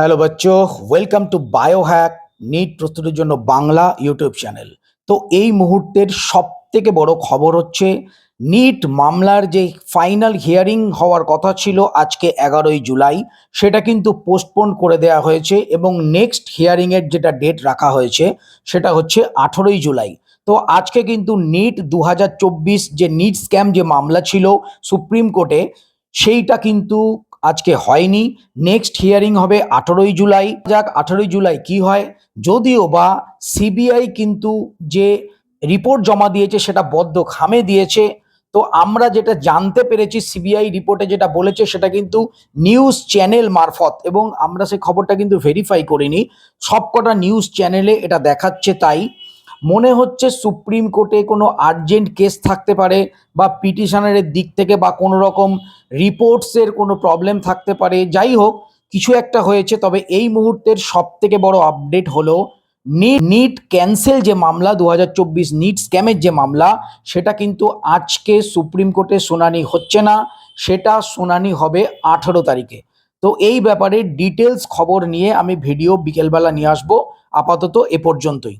Hello বাচ্চো। Welcome to biohack NEET প্রস্তুতির জন্য বাংলা ইউটিউব চ্যানেল তো এই মুহূর্তের সব থেকে বড় খবর হচ্ছে নিট মামলার যে ফাইনাল হিয়ারিং হওয়ার কথা ছিল আজকে এগারোই জুলাই, সেটা কিন্তু পোস্টপোন করে দেওয়া হয়েছে এবং নেক্সট হিয়ারিংয়ের যেটা ডেট রাখা হয়েছে, সেটা হচ্ছে আঠেরোই জুলাই। তো আজকে কিন্তু নিট দু হাজার চব্বিশ যে নিট স্ক্যাম যে মামলা ছিল সুপ্রিম কোর্টে সেইটা কিন্তু আজকে হয়নি। নেক্সট হিয়ারিং হবে আঠেরোই জুলাই। যাক, আঠেরোই জুলাই কি হয়? যদিও বা সিবিআই কিন্তু যে রিপোর্ট জমা দিয়েছে সেটা বদ্ধ খামে দিয়েছে, তো আমরা যেটা জানতে পেরেছি সিবিআই রিপোর্টে যেটা বলেছে সেটা কিন্তু নিউজ চ্যানেল মারফত, এবং আমরা সেই খবরটা কিন্তু ভেরিফাই করিনি। সবকটা নিউজ চ্যানেলে এটা দেখাচ্ছে তাই। মনে হচ্ছে সুপ্রিম কোর্টে কোনো আর্জেন্ট কেস থাকতে পারে বা পিটিশনারের দিক থেকে বা কোনো রকম রিপোর্টসের কোনো প্রবলেম থাকতে পারে। যাই হোক, কিছু একটা হয়েছে, তবে এই মুহূর্তের সব থেকে বড় আপডেট হলো নিট নিট ক্যান্সেল যে মামলা দু হাজার চব্বিশ নিট স্ক্যামের যে মামলা, সেটা কিন্তু আজকে সুপ্রিম কোর্টে শুনানি হচ্ছে না, সেটা শুনানি হবে আঠেরো তারিখে। তো এই ব্যাপারে ডিটেলস খবর নিয়ে আমি ভিডিও বিকেলবেলা নিয়ে আসব, আপাতত এ পর্যন্তই।